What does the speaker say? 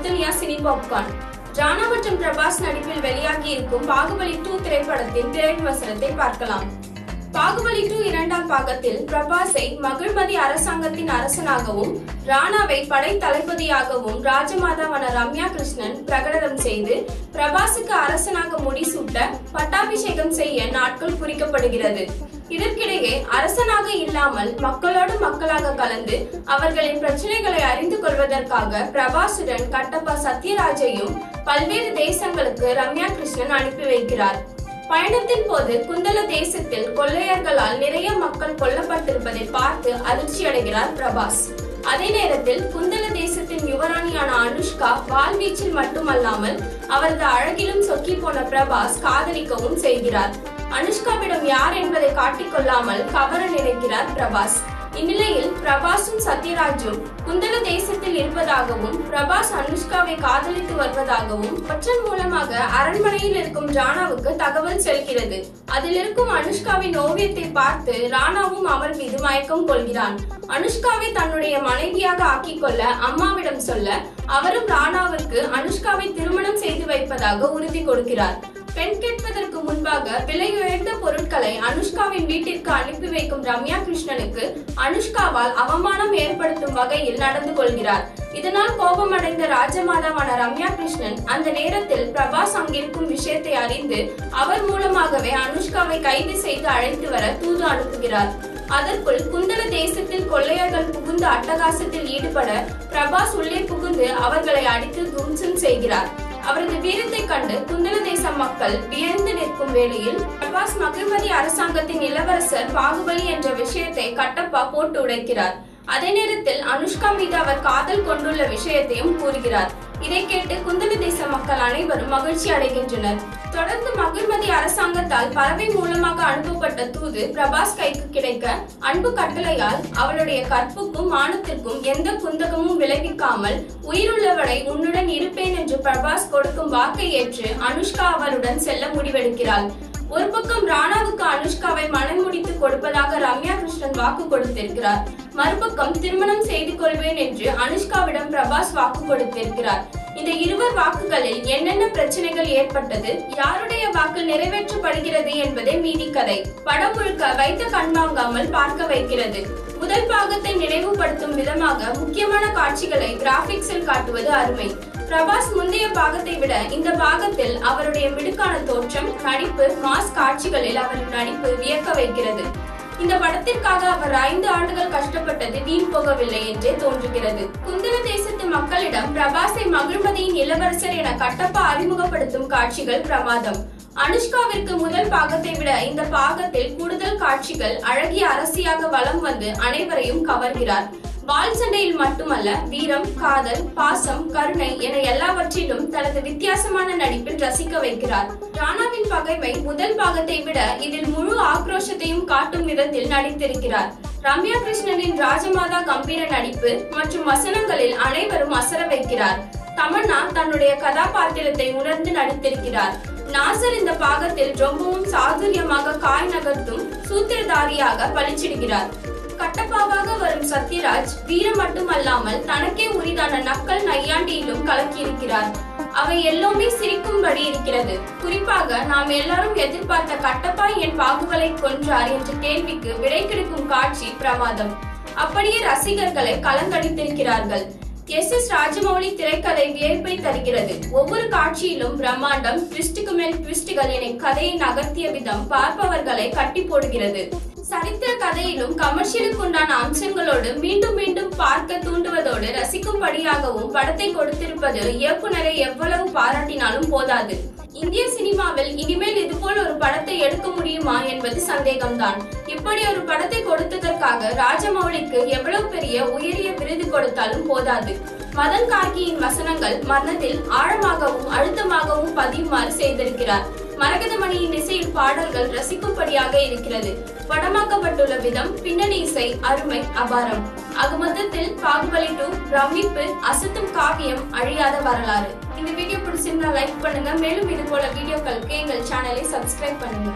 வர்த்தனியா cine popcorn. Rana மற்றும் பிரபாஸ் நடிப்பில் வெளியாகி இருக்கும் பாகுபலி டூ திரைப்படத்தின் திரை விமர்சனத்தை பார்க்கலாம். பாகுபலி டூ இரண்டாம் பாகத்தில் பிரபாஸை மகிழ்மதி அரசாங்கத்தின் அரசனாகவும் ராணாவை படை தளபதியாகவும் ராஜமாதாவான ரம்யா கிருஷ்ணன் பிரகடனம் செய்து பிரபாஸுக்கு அரசனாக முடிசூட்ட பட்டாபிஷேகம் செய்ய நாட்கள் குறிக்கப்படுகிறது. இதற்கிடையே அரசனாக இல்லாமல் மக்களோடு மக்களாக கலந்து அவர்களின் பிரச்சனைகளை அறிந்து கொள்வதற்காக பிரபாசுடன் கட்டப்பா சத்யராஜையும் பல்வேறு தேசங்களுக்கு ரம்யா கிருஷ்ணன் அனுப்பி வைக்கிறார். பயணத்தின் போது குந்தல தேசத்தில் கொள்ளையர்களால் நிறைய மக்கள் கொல்லப்பட்டிருப்பதை பார்த்து அதிர்ச்சி அடைகிறார் பிரபாஸ். அதே நேரத்தில் குந்தல தேசத்தின் யுவராணியான அனுஷ்கா வாழ்வீச்சில் மட்டுமல்லாமல் அவரது அழகிலும் சொக்கி போன பிரபாஸ் காதலிக்கவும் செய்கிறார். அனுஷ்காவிடம் யார் என்பதை காட்டிக்கொள்ளாமல் கவர நினைக்கிறார் பிரபாஸ். இந்நிலையில் பிரபாஸும் சத்யராஜும் குந்தல தேசத்தில் இருப்பதாகவும் பிரபாஸ் அனுஷ்காவை காதலித்து வருவதாகவும் பச்சன் மூலமாக அரண்மனையில் இருக்கும் ராணாவுக்கு தகவல் செல்கிறது. அதில் இருக்கும் அனுஷ்காவின் ஓவியத்தை பார்த்து ராணாவும் அவர் மீது மயக்கம் கொள்கிறான். அனுஷ்காவை தன்னுடைய மனைவியாக ஆக்கிக் கொள்ள அம்மாவிடம் சொல்ல அவரும் ராணாவிற்கு அனுஷ்காவை திருமணம் செய்து வைப்பதாக உறுதி கொடுக்கிறார். பெண் கேட்பதற்கு முன்பாக விலை உயர்ந்த பொருட்களை அனுஷ்காவின் வீட்டிற்கு அனுப்பி வைக்கும் ரம்யா கிருஷ்ணனுக்கு அனுஷ்காவால் அவமானம் ஏற்படுத்தும் வகையில் நடந்து கொள்கிறார். இதனால் கோபமடைந்த ராஜமாதாவான ரம்யா கிருஷ்ணன் அந்த நேரத்தில் பிரபாஸ் அங்கிருக்கும் விஷயத்தை அறிந்து அவர் மூலமாகவே அனுஷ்காவை கைது செய்து அழைத்து வர தூது அனுப்புகிறார். அதற்குள் குந்தல தேசத்தில் கொள்ளையர்கள் புகுந்து அட்டகாசத்தில் ஈடுபட பிரபாஸ் உள்ளே புகுந்து அவர்களை அடித்து தும்சம் செய்கிறார். அவரது வீரத்தை கண்டு குந்தல தேச மக்கள் வியந்து நிற்கும் வேளையில் பிரபாஸ் மகிழ்மதி அரசாங்கத்தின் இளவரசர் பாகுபலி என்ற விஷயத்தை கட்டப்பா போட்டு உடைக்கிறார். அதே நேரத்தில் அனுஷ்கா மீது அவர் காதல் கொண்டுள்ள விஷயத்தையும் கூறுகிறார். இதை கேட்டு குந்தல தேச மக்கள் அனைவரும் மகிழ்ச்சி அடைகின்றனர். தொடர்ந்து மகிழ்மதி அரசாங்கத்தால் பறவை மூலமாக அனுப்பப்பட்ட தூது பிரபாஸ் கைக்கு கிடைக்க அன்பு கட்டளையால் அவளுடைய கற்புக்கும் மானத்திற்கும் எந்த குந்தகமும் விளைவிக்காமல் உயிருள்ளவரை உன்னுடன் இருப்பேன் என்று பிரபாஸ் கொடுக்கும் வாக்கை ஏற்று அனுஷ்கா அவருடன் செல்ல முடிவெடுக்கிறாள். ஒரு பக்கம் ராணாவுக்கு அனுஷ்காவை மனம் முடித்து கொடுப்பதாக ரம்யா கிருஷ்ணன் வாக்கு கொடுத்திருக்கிறார். மறுபக்கம் திருமணம் செய்து கொள்வேன் என்று அனுஷ்காவிடம் பிரபாஸ் வாக்கு கொடுத்திருக்கிறார். இந்த இருவர் வாக்குகளில் என்னென்ன பிரச்சனைகள் ஏற்பட்டது யாருடைய வாக்கு நிறைவேற்றப்படுகிறது என்பதே மீதி கதை. படம் முழுக்க வைத்த கண்வாங்காமல் பார்க்க வைக்கிறது. முதல் பாகத்தை நினைவுபடுத்தும் விதமாக முக்கியமான காட்சிகளை கிராபிக்ஸில் காட்டுவது அருமை. பிரபாஸ் முந்தைய பாகத்தை விட இந்த பாகத்தில் அவருடைய மிடுக்கான தோற்றம் நடிப்பு மாஸ் காட்சிகளில் அவரின் நடிப்பு வியக்க வைக்கிறது. இந்த படத்திற்காக அவர் ஐந்து ஆண்டுகள் கஷ்டப்பட்டது வீண் போகவில்லை என்றே தோன்றுகிறது. குந்தல தேசத்து மக்களிடம் பிரபாஸை மகிழ்மதியின் இளவரசர் என கட்டப்பா அறிமுகப்படுத்தும் காட்சிகள் பிரமாதம். அனுஷ்காவிற்கு முதல் பாகத்தை விட இந்த பாகத்தில் கூடுதல் காட்சிகள் அழகிய அரசியாக வலம் வந்து அனைவரையும் கவர்கிறார். வால் சண்டையில் மட்டுமல்ல வீரம் காதல் பாசம் கருணை என எல்லாவற்றிலும் தனது வித்தியாசமான நடிப்பில் ரசிக்க வைக்கிறார். ராணாவின் பகைமை முதல் பாகத்தை விட இதில் முழு ஆக்ரோஷத்தையும் காட்டும் விதத்தில் நடித்திருக்கிறார். ரம்யா கிருஷ்ணனின் ராஜமாதா கம்பீர நடிப்பு மற்றும் வசனங்களில் அனைவரும் அசர வைக்கிறார். தமன்னா தன்னுடைய கதாபாத்திரத்தை உணர்ந்து நடித்திருக்கிறார். நாசர் இந்த பாகத்தில் ரொம்பவும் சாதுரியமாக காய் நகர்த்தும் சூத்திரதாரியாக பளிச்சிடுகிறார். கட்டப்பாவாக வரும் சத்யராஜ் வீரம் மட்டுமல்லாமல் தனக்கே உரிதான நக்கல் நையாண்டியிலும் கலக்கியிருக்கிறார். அவை எல்லாமே சிரிக்கும்படி இருக்கிறது. குறிப்பாக நாம் எல்லாரும் எதிர்பார்த்த கட்டப்பா என் பாகுகளை கொன்றார் என்ற கேள்விக்கு விடை கிடைக்கும் காட்சி பிரமாதம். அப்படியே ரசிகர்களை கலங்கடித்திருக்கிறார்கள். எஸ். எஸ். ராஜமௌலி திரைக்கதை வியப்பை தருகிறது. ஒவ்வொரு காட்சியிலும் பிரம்மாண்டம் ட்விஸ்டுக்கு மேல் ட்விஸ்டுகள் என கதையை நகர்த்திய விதம் பார்ப்பவர்களை கட்டி போடுகிறது. சரித்திர கதையிலும் கமர்ஷியலுக்கு உண்டான அம்சங்களோடு மீண்டும் மீண்டும் பார்க்க தூண்டுவதோடு ரசிக்கும்படியாகவும் படத்தை கொடுத்திருப்பது இயக்குனரை எவ்வளவு பாராட்டினாலும் போதாது. இந்திய சினிமாவில் இனிமேல் இதுபோல் ஒரு படத்தை எடுக்க முடியுமா என்பது சந்தேகம்தான். இப்படி ஒரு படத்தை கொடுத்ததற்காக ராஜமௌலிக்கு எவ்வளவு பெரிய உயரிய விருது கொடுத்தாலும் போதாது. மதன் கார்கியின் வசனங்கள் மனதில் ஆழமாகவும் அழுத்தமாகவும் பதியுமாறு செய்திருக்கிறார். மரகதமணியின் இசையின் பாடல்கள் ரசிக்கும்படியாக இருக்கிறது. படமாக்கப்பட்டுள்ள விதம் பின்னணி இசை அருமை அபாரம். அகுமத்தத்தில் பாகுபலி டூ பிரமிப்பு அசத்தும் காவியம் அழியாத வரலாறு. இந்த வீடியோ பிடிச்சிருந்தா லைக் பண்ணுங்க. மேலும் இது போல வீடியோக்களுக்கு எங்கள் சேனலை சப்ஸ்கிரைப் பண்ணுங்க.